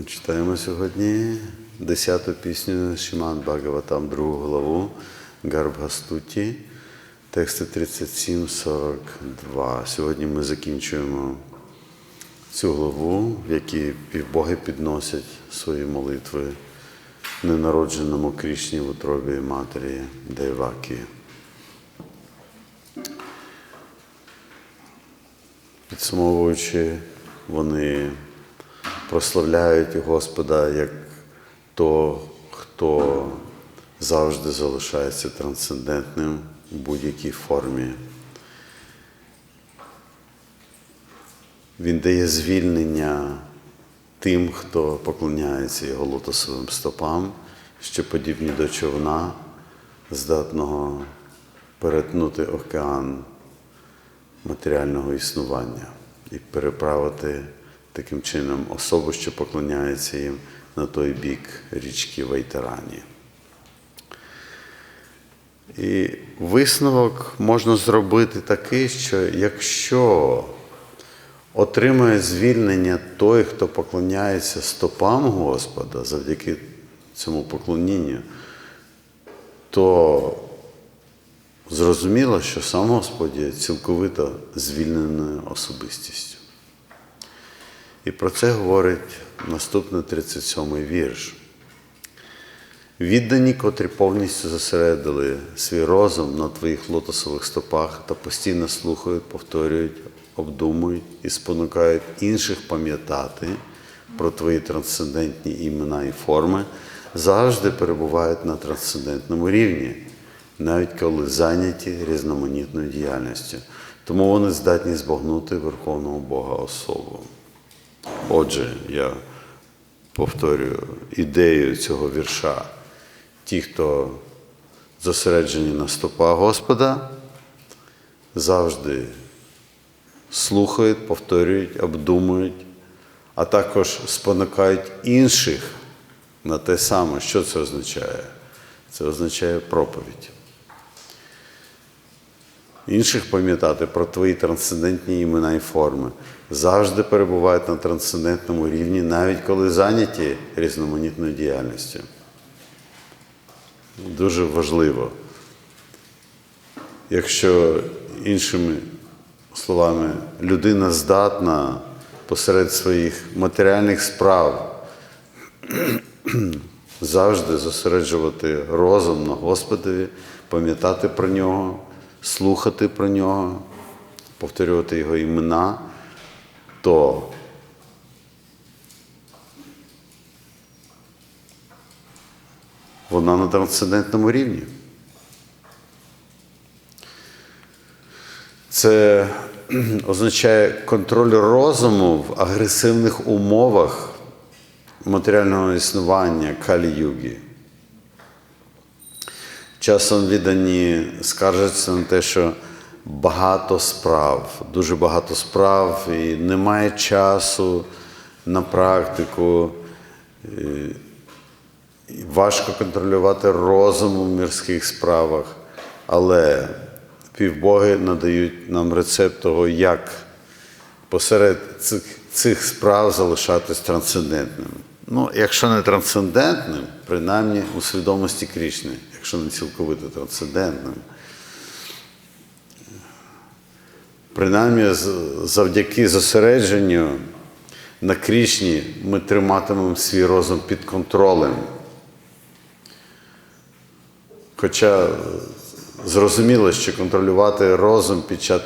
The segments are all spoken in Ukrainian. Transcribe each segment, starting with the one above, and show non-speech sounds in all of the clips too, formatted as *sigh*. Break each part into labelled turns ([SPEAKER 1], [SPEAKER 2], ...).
[SPEAKER 1] Ми читаємо сьогодні 10-ту пісню Шиман Бхагаватам, другу главу Гарбгастуті, тексти 37-42. Сьогодні ми закінчуємо цю главу, в якій півбоги підносять свої молитви ненародженому Крішні в утробі матері Дейвакі. Підсумовуючи, вони прославляють Господа як того, хто завжди залишається трансцендентним в будь-якій формі. Він дає звільнення тим, хто поклоняється його лотосовим стопам, що подібні до човна, здатного перетнути океан матеріального існування і переправити таким чином особу, що поклоняється їм на той бік річки Вайтарані. І висновок можна зробити такий, що якщо отримує звільнення той, хто поклоняється стопам Господа завдяки цьому поклонінню, то зрозуміло, що сам Господь є цілковито звільненою особистістю. І про це говорить наступний 37-й вірш. Віддані, котрі повністю зосередили свій розум на твоїх лотосових стопах та постійно слухають, повторюють, обдумують і спонукають інших пам'ятати про твої трансцендентні імена і форми, завжди перебувають на трансцендентному рівні, навіть коли зайняті різноманітною діяльністю. Тому вони здатні збагнути Верховного Бога особу. Отже, я повторюю ідею цього вірша. Ті, хто зосереджені на стопах Господа, завжди слухають, повторюють, обдумують, а також спонукають інших на те саме. Що це означає? Це означає проповідь. Інших пам'ятати про твої трансцендентні імена і форми завжди перебувають на трансцендентному рівні, навіть коли зайняті різноманітною діяльністю. Дуже важливо. Якщо іншими словами, людина здатна посеред своїх матеріальних справ *clears throat* завжди зосереджувати розум на Господові, пам'ятати про нього, слухати про нього, повторювати його імена, то вона на трансцендентному рівні. Це означає контроль розуму в агресивних умовах матеріального існування калі-югі. Часом віддані скаржаться на те, що багато справ, дуже багато справ, і немає часу на практику. Важко контролювати розум у мирських справах, але півбоги надають нам рецепт того, як посеред цих, цих справ залишатись трансцендентним. Ну, якщо не трансцендентним, принаймні у свідомості Крішни, якщо не цілковито трансцендентним. Принаймні, завдяки зосередженню на Крішні ми триматимемо свій розум під контролем. Хоча зрозуміло, що контролювати розум під час,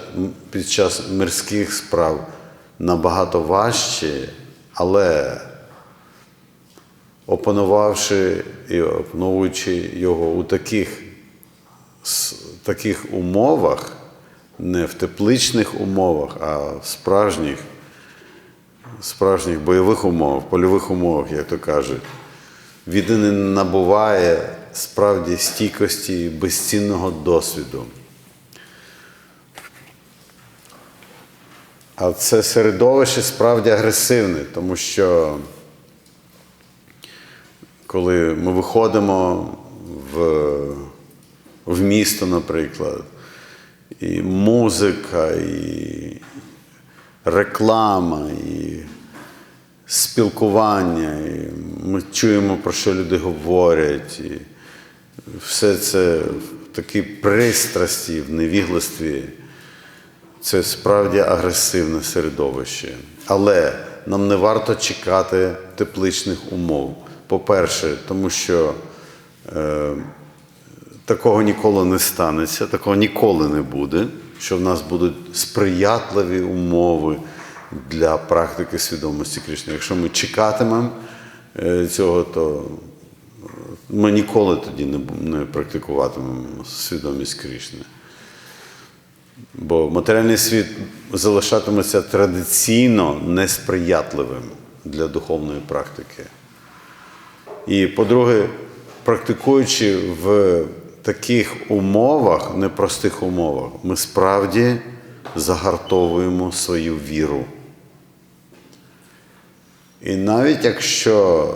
[SPEAKER 1] під час мирських справ набагато важче, але опанувавши і опановуючи його у таких, таких умовах, не в тепличних умовах, а в справжніх справжніх бойових умовах, польових умовах, як то кажуть, відданий набуває справді стійкості і безцінного досвіду. А це середовище справді агресивне, тому що коли ми виходимо в, в місто, наприклад, і музика, і реклама, і спілкування, і ми чуємо, про що люди говорять, і все це в такій пристрасті, в невігластві. Це справді агресивне середовище. Але нам не варто чекати тепличних умов. По-перше, тому що е, такого ніколи не станеться, такого ніколи не буде, що в нас будуть сприятливі умови для практики свідомості Кришни. Якщо ми чекатимемо е, цього, то ми ніколи тоді не, практикуватимемо свідомість Кришни. Бо матеріальний світ залишатиметься традиційно несприятливим для духовної практики. І, по-друге, практикуючи в таких умовах, непростих умовах, ми справді загартовуємо свою віру. І навіть якщо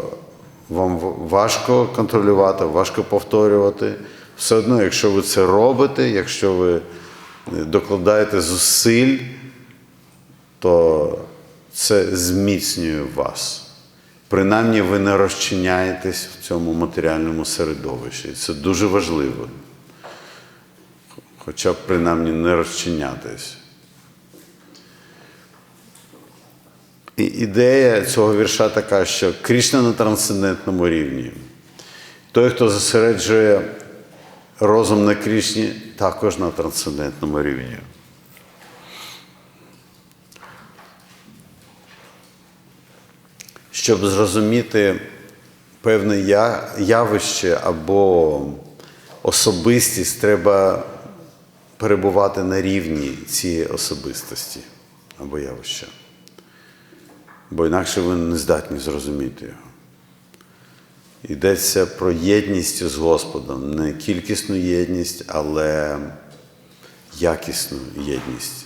[SPEAKER 1] вам важко контролювати, важко повторювати, все одно, якщо ви це робите, якщо ви е, докладаєте зусиль, то це зміцнює вас. Принаймні ви не розчиняєтесь в цьому матеріальному середовищі. Це дуже важливо. Хоча б принаймні не розчинятись. І ідея цього вірша така, що Крішна на трансцендентному рівні. Той, хто зосереджує розум на Крішні, також на трансцендентному рівні. Щоб зрозуміти певне явище або особистість, треба перебувати на рівні цієї особистості або явища. Бо інакше ви не здатні зрозуміти його. Йдеться про єдність з Господом, не кількісну єдність, але якісну єдність.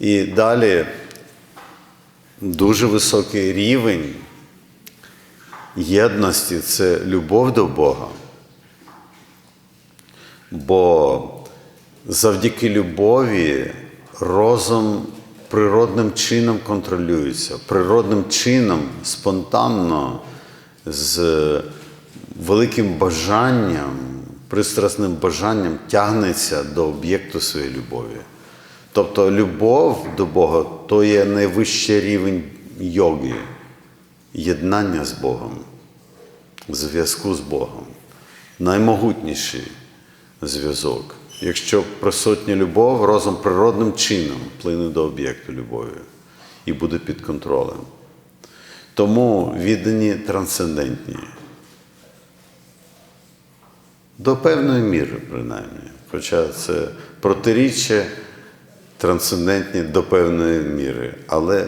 [SPEAKER 1] І далі дуже високий рівень єдності це любов до Бога. Бо завдяки любові розум природним чином контролюється, природним чином, спонтанно, з великим бажанням, пристрасним бажанням тягнеться до об'єкту своєї любові. Тобто любов до Бога то є найвищий рівень йоги, єднання з Богом, зв'язку з Богом, наймогутніший зв'язок. Якщо присутня любов, розум природним чином плине до об'єкту любові і буде під контролем. Тому віддані трансцендентні. До певної міри, принаймні. Хоча це протиріччя трансцендентні до певної міри. Але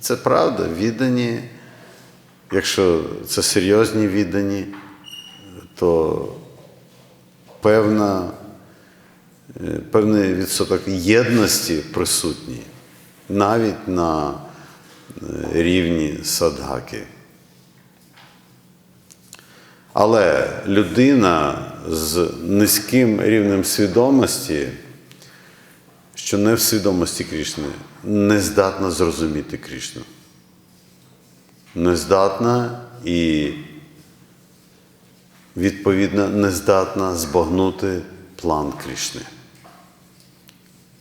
[SPEAKER 1] це правда, віддані, якщо це серйозні віддані, то певна, е, певний відсоток єдності присутній навіть на е, рівні садгаки. Але людина з низьким рівнем свідомості, що не в свідомості Крішни, не здатна зрозуміти Крішну. Не здатна і, відповідно, не здатна збагнути план Крішни.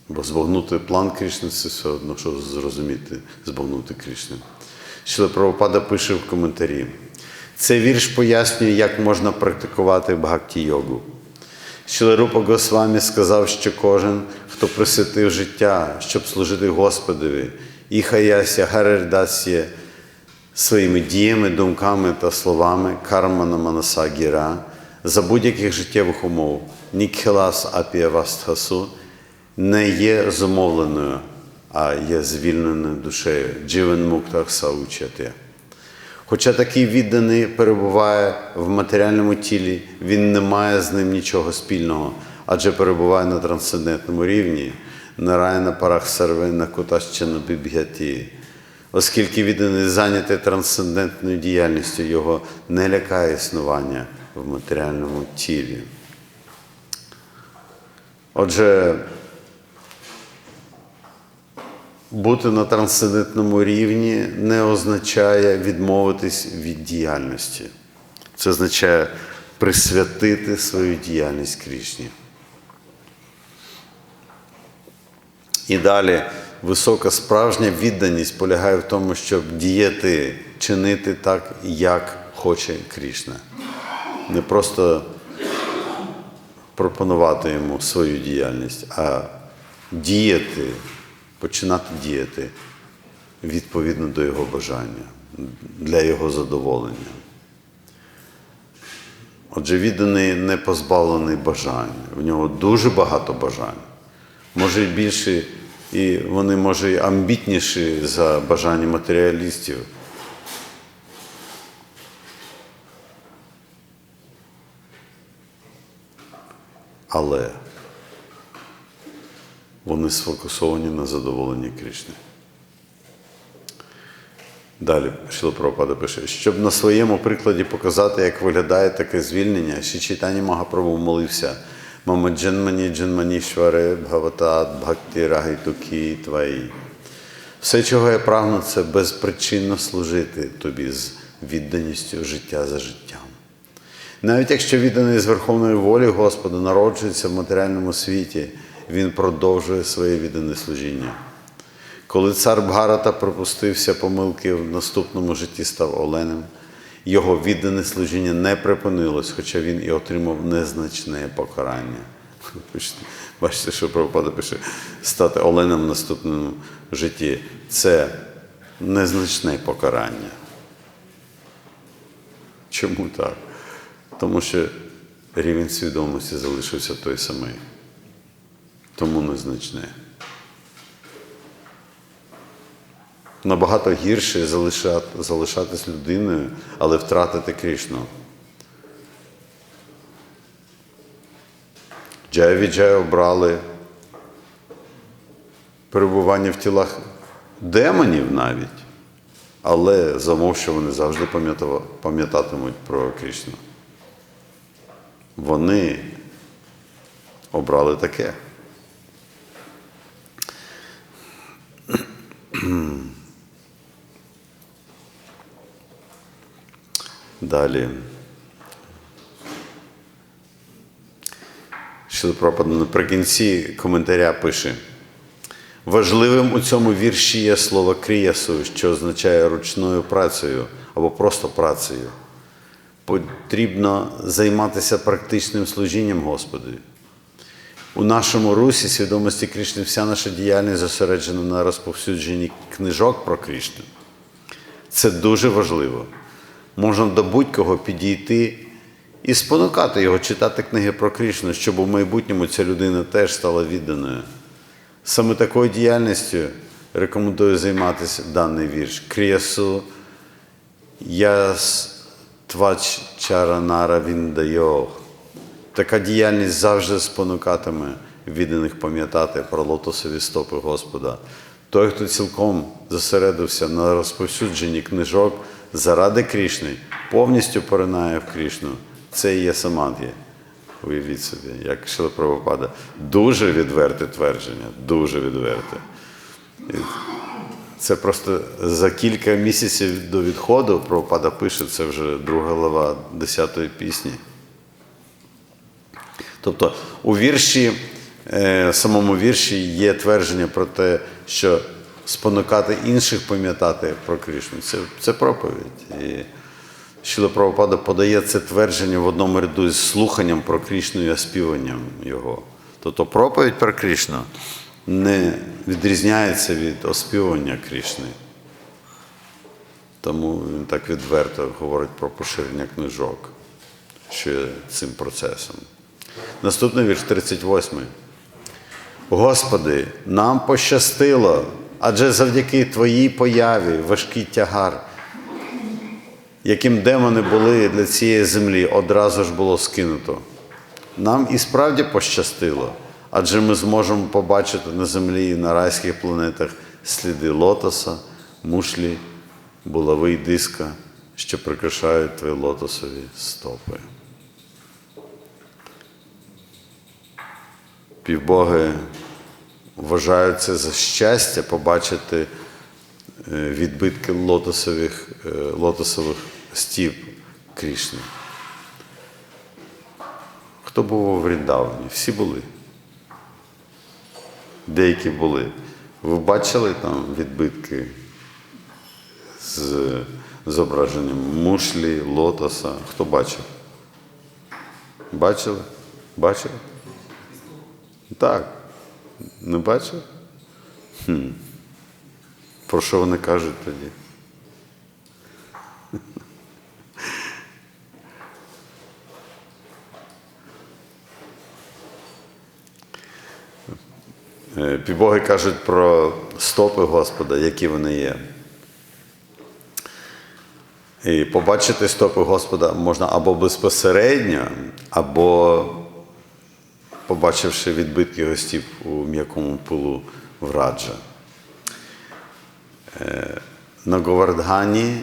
[SPEAKER 1] Бо збагнути план Крішни це все одно, що зрозуміти, збагнути Крішни. Шіла Прабхупада пише в коментарі. Цей вірш пояснює, як можна практикувати бхакті-йогу. Шіларупа Госвамі сказав, що кожен, хто присвятив життя, щоб служити Господові, і хаяся гарердасє своїми діями, думками та словами, кармана манаса гіра, за будь-яких життєвих умов, нікхелас апіавастхасу, не є зумовленою, а є звільненою душею. Дживен муктах саучати. Хоча такий відданий перебуває в матеріальному тілі, він не має з ним нічого спільного, адже перебуває на трансцендентному рівні, на рай на парах сарви на кутащину біб'яті. Оскільки відданий зайнятий трансцендентною діяльністю, його не лякає існування в матеріальному тілі. Отже, бути на трансцендентному рівні не означає відмовитись від діяльності. Це означає присвятити свою діяльність Крішні. І далі висока справжня відданість полягає в тому, щоб діяти, чинити так, як хоче Крішна. Не просто пропонувати йому свою діяльність, а діяти, починати діяти відповідно до його бажання, для його задоволення. Отже, відданий не позбавлений бажань. В нього дуже багато бажань. Може і більше, і вони може і амбітніші за бажання матеріалістів. Але вони сфокусовані на задоволенні Кришни. Далі Прабхупада пише, щоб на своєму прикладі показати, як виглядає таке звільнення, ще читання Магапрабу молився. Мама дженмані дженманішваре бхаватат бхакти рагайтукі. Все, чого я прагну, це безпричинно служити тобі з відданістю життя за життям. Навіть якщо відданий з верховної волі Господа народжується в матеріальному світі, він продовжує своє віддане служіння. Коли цар Бгарата пропустився помилки в наступному житті став оленем, його віддане служіння не припинилось, хоча він і отримав незначне покарання. *laughs* Бачите, що Прабхупада пише, стати оленем в наступному житті це незначне покарання. Чому так? Тому що рівень свідомості залишився той самий. Тому незначне. Набагато гірше залишати, залишатись людиною, але втратити Кришну. Джая Віджая обрали перебування в тілах демонів навіть, але замов, що вони завжди пам'ятатимуть про Кришну. Вони обрали таке. Далі. Шилпропад наприкінці коментаря пише. Важливим у цьому вірші є слово кріясу, що означає ручною працею або просто працею. Потрібно займатися практичним служінням Господові. У нашому русі свідомості Кришни вся наша діяльність зосереджена на розповсюдженні книжок про Кришну. Це дуже важливо. Можна до будь-кого підійти і спонукати його читати книги про Кришну, щоб у майбутньому ця людина теж стала відданою. Саме такою діяльністю рекомендую займатися даний вірш. Кріясу яс твач чаранара віндайох. Така діяльність завжди спонукатиме відданих пам'ятати про лотосові стопи Господа. Той, хто цілком зосередився на розповсюдженні книжок заради Крішни, повністю поринає в Крішну. Це і є самад'я. Уявіть собі, як Шила Прабхупада. Дуже відверте твердження, дуже відверте. Це просто за кілька місяців до відходу Прабхупада пише, це вже друга глава 10-ї пісні. Тобто у вірші, е, самому вірші є твердження про те, що спонукати інших пам'ятати про Кришну. Це, це проповідь. І Шіла Прабхупада подає це твердження в одному ряду з слуханням про Кришну і оспіванням його. Тобто проповідь про Кришну не відрізняється від оспівання Кришни. Тому він так відверто говорить про поширення книжок, що є цим процесом. Наступний вірш 38. Господи, нам пощастило Адже завдяки твоїй появі важкий тягар, яким демони були для цієї землі, одразу ж було скинуто. Нам і справді пощастило, адже ми зможемо побачити на землі і на райських планетах сліди лотоса, мушлі, булави й диска, що прикрашають твої лотосові стопи. Півбоги вважають це за щастя побачити е, відбитки лотосових, е, лотосових стіп Крішни. Хто був у Вріндавані? Всі були. Деякі були. Ви бачили там відбитки з зображенням мушлі, лотоса? Хто бачив? Бачили? Бачили? Так. Не бачив? Хм. Про що вони кажуть тоді? *laughs* Е, Півбоги кажуть про стопи Господа, які вони є. І побачити стопи Господа можна або безпосередньо, або побачивши відбитки його стіп у м'якому пилу раджа. Е, На Говардгані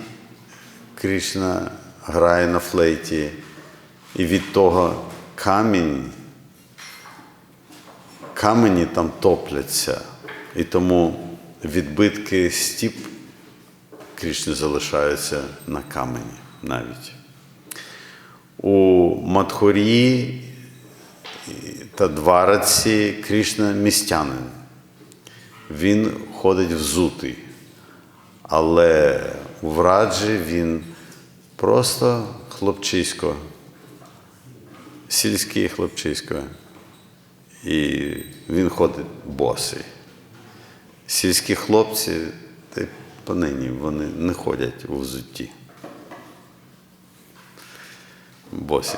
[SPEAKER 1] Кришна грає на флейті, і від того камінь, камені там топляться, і тому відбитки стіп Кришни залишаються на камені навіть. У Мадхурі та Двараці Кришна містянин. Він ходить взутий, але в раджі він просто хлопчисько, сільський хлопчисько. І він ходить босий. Сільські хлопці, й понині вони не ходять у взутті. Босі.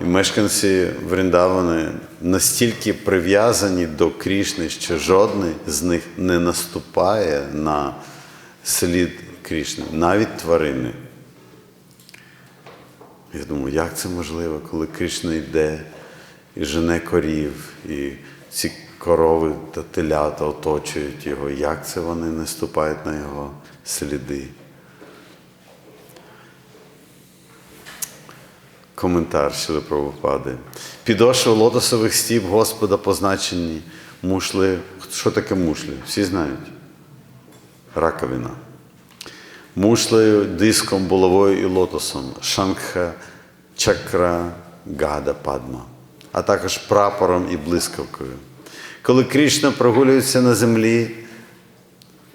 [SPEAKER 1] І мешканці Вріндавани настільки прив'язані до Крішни, що жодний з них не наступає на слід Крішни, навіть тварини. Я думаю, як це можливо, коли Кришна йде і жене корів, і ці корови та телята оточують його, як це вони не ступають на його сліди? Коментар щодо правопади. Підошва лотосових стіп Господа позначені мушли. Що таке мушлі? Всі знають. Раковина. Мушлею, диском, булавою і лотосом, шангха, чакра, гада, падма, а також прапором і блискавкою. Коли Кришна прогулюється на землі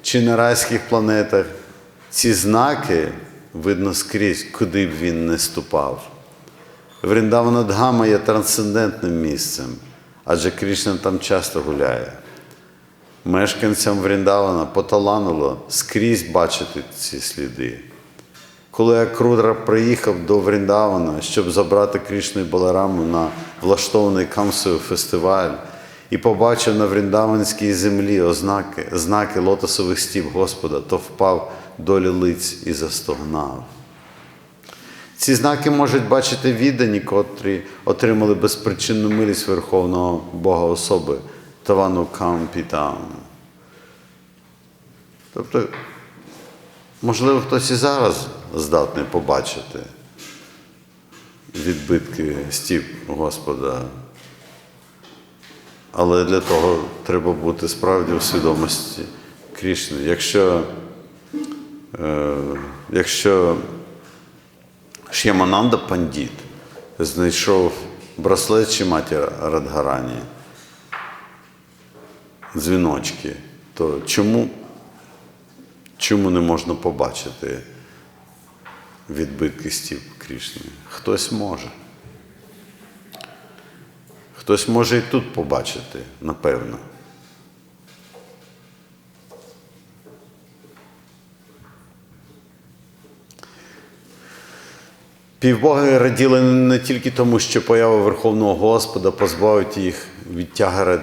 [SPEAKER 1] чи на райських планетах, ці знаки видно скрізь, куди б він не ступав. Вріндавана Дгама є трансцендентним місцем, адже Кришна там часто гуляє. Мешканцям Вріндавана поталанило скрізь бачити ці сліди. Коли Акрудра приїхав до Вріндавана, щоб забрати Кришну і Балараму на влаштований Камсою фестиваль, і побачив на Вріндаванській землі ознаки, знаки лотосових стіп Господа, то впав долі лиць і застогнав. Ці знаки можуть бачити віддані, котрі отримали безпричинну милість Верховного Бога особи Тавану Кампітам. Тобто, можливо, хтось і зараз здатний побачити відбитки стіп Господа. Але для того треба бути справді у свідомості Крішни. Якщо, е, якщо Ш'ямананда Пандіт знайшов браслет матір Радгарані, дзвіночки, то чому, чому не можна побачити відбитки стіп Крішни? Хтось може. Хтось може і тут побачити, напевно. Півбоги раділи не тільки тому, що поява Верховного Господа позбавить їх від тягара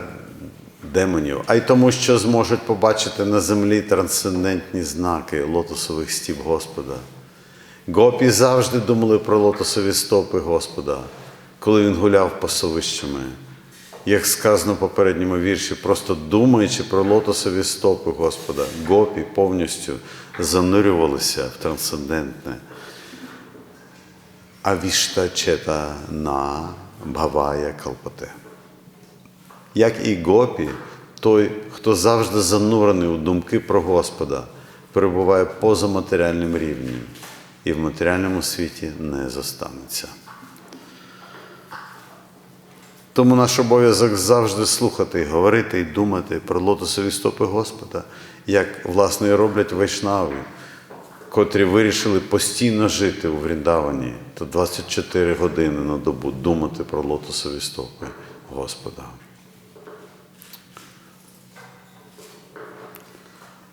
[SPEAKER 1] демонів, а й тому, що зможуть побачити на землі трансцендентні знаки лотосових стіп Господа. Гопі завжди думали про лотосові стопи Господа, коли він гуляв пасовищами. Як сказано в попередньому вірші, просто думаючи про лотосові стопи Господа, гопі повністю занурювалися в трансцендентне. Авіштачета на Бхавая Калпате. Як і гопі, той, хто завжди занурений у думки про Господа, перебуває поза матеріальним рівнем і в матеріальному світі не зостанеться. Тому наш обов'язок завжди слухати, говорити і думати про лотосові стопи Господа, як власне роблять вайшнави, котрі вирішили постійно жити у Вріндавані та 24 години на добу думати про лотосові стопи Господа.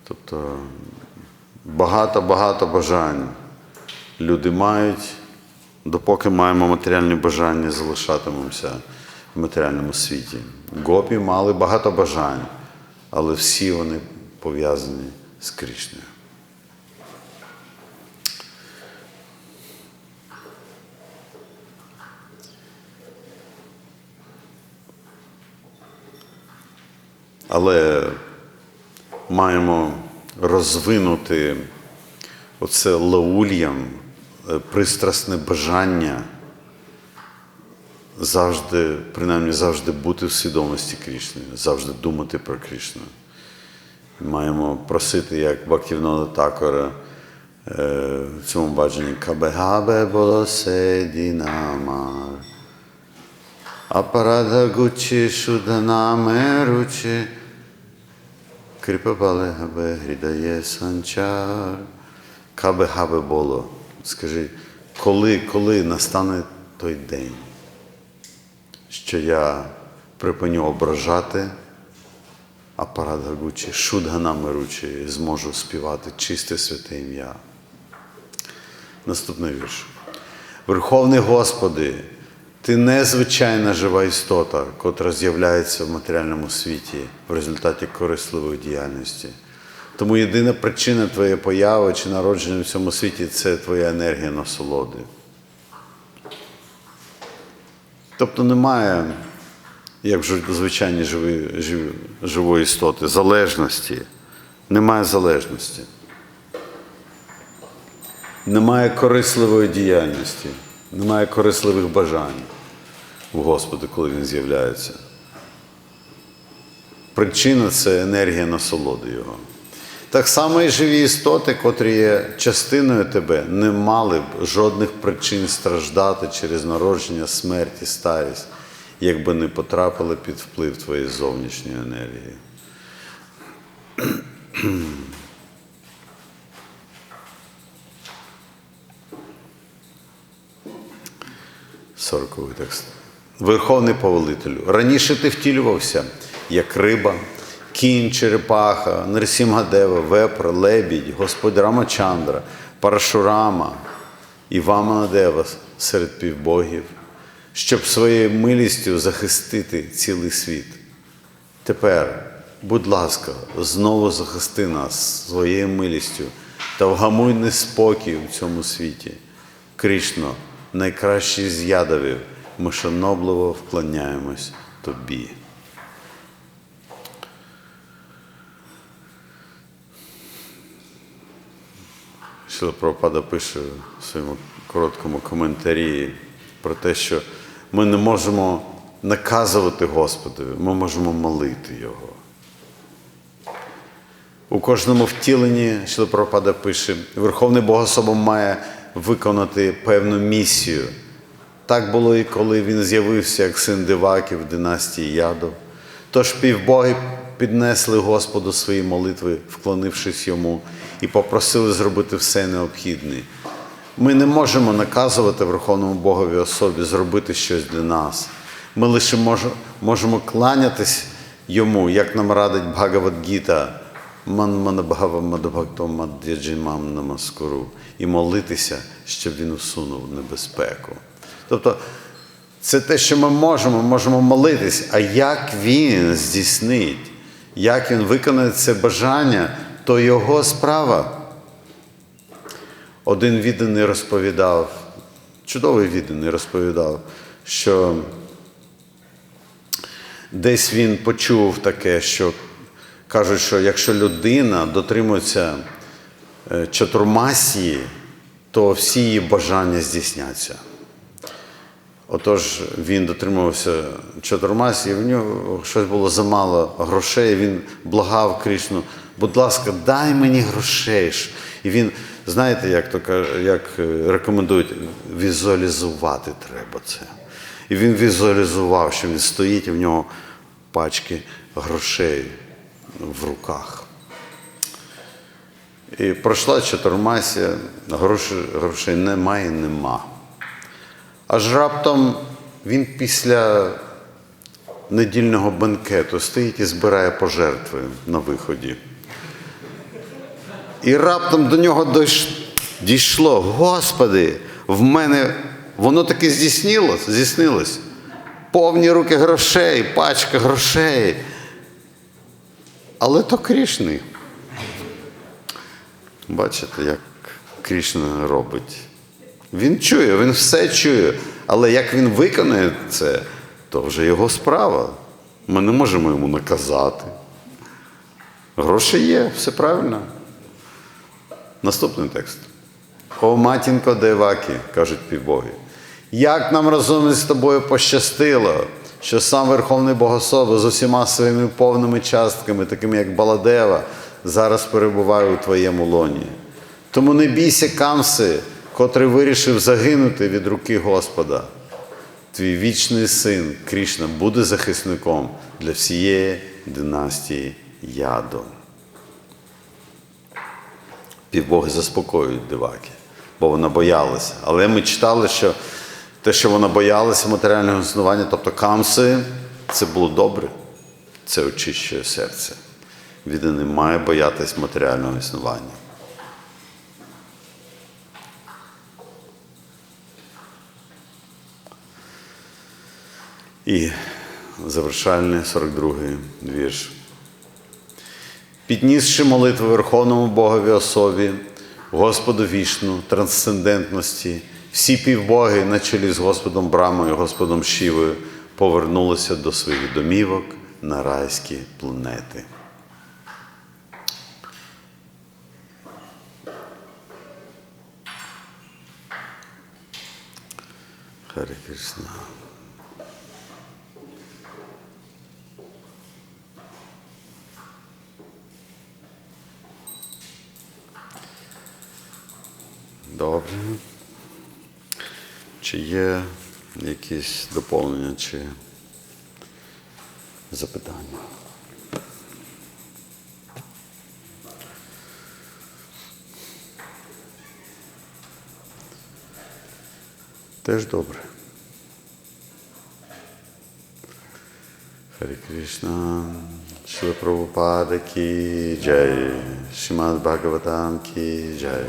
[SPEAKER 1] Тобто багато-багато бажань люди мають, допоки маємо матеріальні бажання, залишатимемося в матеріальному світі. Гопі мали багато бажань, але всі вони пов'язані з Крішнею. Але маємо розвинути оце лаульям, е, пристрасне бажання завжди, принаймні завжди бути в свідомості Крішни, завжди думати про Крішну. Маємо просити, як Бактівнода Такора е, в цьому баченні Кабегабе болосе дінамар. Апарада гучі шуданаме ручі. Кріпабале габе грідає санчар. Кабе габе боло. Скажи, коли, коли настане той день, що я припиню ображати апарат Гагучі, шудгана меручі, і зможу співати чисте святе ім'я. Наступний вірш. Верховний Господи, Ти незвичайна жива істота, котра з'являється в матеріальному світі в результаті корисливої діяльності. Тому єдина причина твоєї появи чи народження в цьому світі це твоя енергія насолоди. Тобто немає, як в звичайній живі, живі, живої істоти, залежності. Немає залежності. Немає корисливої діяльності, немає корисливих бажань у Господа, коли Він з'являється. Причина це енергія насолоди Його. Так само і живі істоти, котрі є частиною тебе, не мали б жодних причин страждати через народження, смерть і старість, якби не потрапили під вплив твоєї зовнішньої енергії. Сороковий текст. Верховний повелителю, раніше ти втілювався, як риба, кінь, черепаха, Нерсімгадева, вепр, лебідь, Господь Рамачандра, Парашурама і Ваманадева серед півбогів, щоб своєю милістю захистити цілий світ. Тепер, будь ласка, знову захисти нас своєю милістю та вгамуй неспокій у цьому світі. Крішно, найкращий з ядовів, ми шанобливо вклоняємось тобі. Шіла Прабхупада пише в своєму короткому коментарі про те, що ми не можемо наказувати Господові, ми можемо молити Його. У кожному втіленні, що Прабхупада пише, Верховний Богособа має виконати певну місію. Так було і коли він з'явився як син диваків династії Ядов. Тож півбоги піднесли Господу свої молитви, вклонившись йому, і попросили зробити все необхідне. Ми не можемо наказувати Верховному Богові особі зробити щось для нас. Ми лише можемо кланятись йому, як нам радить Бхагавадгіта, Мад'яджимам Намаскуру, і молитися, щоб він усунув небезпеку. Тобто Це те, що ми можемо, можемо молитись. А як він здійснить, як він виконає це бажання, то його справа. Один відданий розповідав, чудовий відданий розповідав, що десь він почув таке, що кажуть, що якщо людина дотримується е, чатурмасії, то всі її бажання здійсняться. Отож, він дотримувався чотирмасі, і в нього щось було замало грошей. Він благав Кришну, будь ласка, дай мені грошей. І він, знаєте, як то як е, рекомендують, візуалізувати треба це. І він візуалізував, що він стоїть, і в нього пачки грошей в руках. І пройшла чотирмасія, грошей, грошей немає, нема. Аж раптом він після недільного бенкету стоїть і збирає пожертви на виході. І раптом до нього дійшло, Господи, в мене воно таки здійснилось, здійснилось. Повні руки грошей, пачка грошей. Але то Крішни. Бачите, як Крішна робить. Він чує, він все чує. Але як він виконає це, то вже його справа. Ми не можемо йому наказати. Гроші є, все правильно. Наступний текст. О матінко Девакі, кажуть півбоги. Як нам разом із тобою пощастило, що сам Верховний Богослов з усіма своїми повними частками, такими як Баладева, зараз перебуває у твоєму лоні. Тому не бійся Камси, котрий вирішив загинути від руки Господа. Твій вічний син Крішна буде захисником для всієї династії Яду. Півбоги заспокоюють диваки, бо вона боялася. Але ми читали, що те, що вона боялася матеріального існування, тобто камси, це було добре. Це очищує серце. Відданий має боятись матеріального існування. І завершальний 42-й вірш. Піднісши молитву Верховному Богові особі, Господу вішну, трансцендентності, всі півбоги на чолі з Господом Брамою, Господом Шівою повернулися до своїх домівок на райські планети. Харе Кришна. Добре. Чи є якісь доповнення чи запитання? Теж добре. Харе Кришна, Шила Прабхупада ки джай, Шимад Бхагаватам ки джай.